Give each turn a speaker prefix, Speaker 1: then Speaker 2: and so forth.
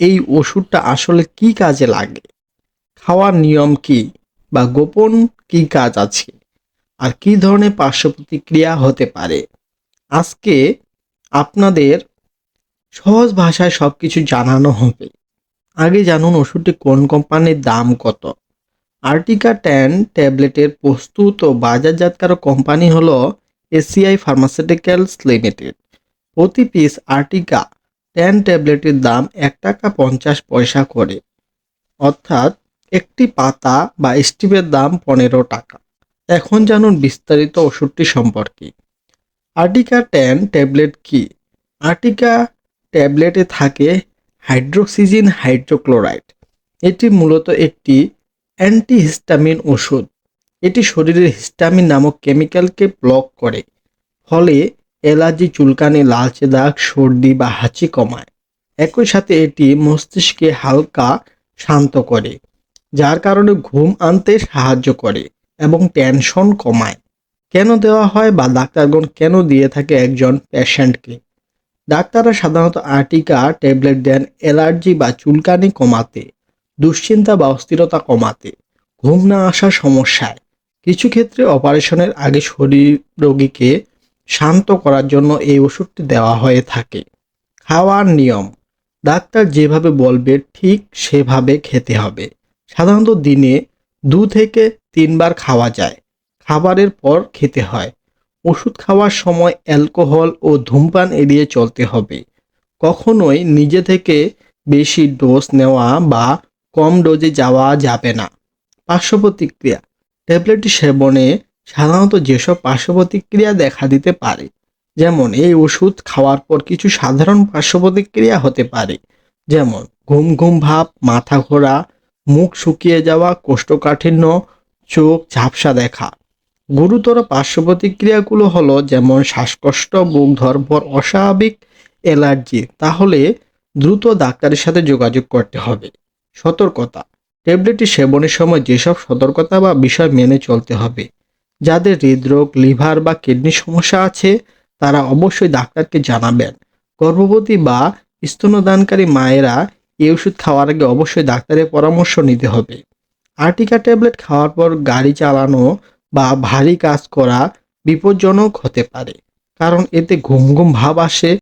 Speaker 1: এই ওষুধটা আসলে কি কাজে লাগে? খাওয়ার নিয়ম কি বা গোপন কি কাজ আছে? আর কি ধরনের পার্শ্ব প্রতিক্রিয়া হতে পারে? আজকে আপনাদের সহজ ভাষায় সব কিছু জানানো হবে। আগে জানুন ওষুধটি কোন কোম্পানির দাম কত? আর্টিকা টেন ট্যাবলেটের প্রস্তুত ও বাজারজাতকারক কোম্পানি হলো এসিআই ফার্মাসিউটিক্যালস লিমিটেড। প্রতি পিস আর্টিকা টেন ট্যাবলেটের দাম এক টাকা পঞ্চাশ পয়সা করে। অর্থাৎ একটি পাতা বা স্টিপের দাম পনেরো টাকা। এখন জানুন বিস্তারিত ওষুধটি সম্পর্কে। আর্টিকা টেন ট্যাবলেট কি? আর্টিকা ট্যাবলেটে থাকে হাইড্রোক্সিজিন হাইড্রোক্লোরাইড এটি মূলত একটি অ্যান্টিহিস্টামিন ওষুধ। এটি শরীরের হিস্টামিন নামক কেমিক্যালকে ব্লক করে। ফলে অ্যালার্জি চুলকানি, লালচে দাগ, সর্দি বা হাঁচি কমায়। একই সাথে এটি মস্তিষ্কে হালকা শান্ত করে, যার কারণে ঘুম আনতে সাহায্য করে এবং টেনশন কমায়। কেন দেওয়া হয় বা ডাক্তারগণ কেন দিয়ে থাকে একজন পেশেন্টকে? ডাক্তাররা সাধারণত আর্টিকা, ট্যাবলেট দেন অ্যালার্জি বা চুলকানি কমাতে, দুশ্চিন্তা বা অস্থিরতা কমাতে, ঘুম না আসার সমস্যায়। কিছু ক্ষেত্রে অপারেশনের আগে শরীর রোগীকে শান্ত করার জন্য এই ওষুধটি দেওয়া হয়ে থাকে। খাওয়ার নিয়ম। ডাক্তার যেভাবে বলবে, ঠিক সেভাবে খেতে হবে। সাধারণত দিনে দু থেকে তিনবার খাওয়া যায়। খাবারের পর খেতে হয়। ওষুধ খাওয়ার সময় অ্যালকোহল ও ধূমপান এড়িয়ে চলতে হবে। কখনোই নিজে থেকে বেশি ডোজ নেওয়া বা কম ডোজে যাওয়া যাবে না। পার্শ্ব প্রতিক্রিয়া ট্যাবলেটটি সেবনে সাধারণত যেসব পার্শ্ব প্রতিক্রিয়া দেখা দিতে পারে, যেমন এই ওষুধ খাওয়ার পর কিছু সাধারণ পার্শ্ব প্রতিক্রিয়া হতে পারে, যেমন ঘুম ঘুম ভাব, মাথা ঘোরা, মুখ শুকিয়ে যাওয়া, কোষ্ঠকাঠিন্য, চোখ ঝাপসা দেখা। গুরুতর পার্শ্ব প্রতিক্রিয়াগুলো হলো যেমন শ্বাসকষ্ট, বুক ধরপর অস্বাভাবিক অ্যালার্জি। তাহলে দ্রুত ডাক্তারের সাথে যোগাযোগ করতে হবে। সতর্কতা। ট্যাবলেটটি সেবনের সময় যেসব সতর্কতা বা বিষয় মেনে চলতে হবে যাদের হৃদরোগ, লিভার বা কিডনির সমস্যা আছে, তারা অবশ্যই ডাক্তারকে জানাবেন। গর্ভবতী বা স্তনদানকারী মায়েরা এই ওষুধ খাওয়ার আগে অবশ্যই ডাক্তারের পরামর্শ নিতে হবে। আর্টিকা ট্যাবলেট খাওয়ার পর গাড়ি চালানো বা ভারী কাজ করা বিপজ্জনক হতে পারে, কারণ এতে ঘুম ঘুম ভাব আসে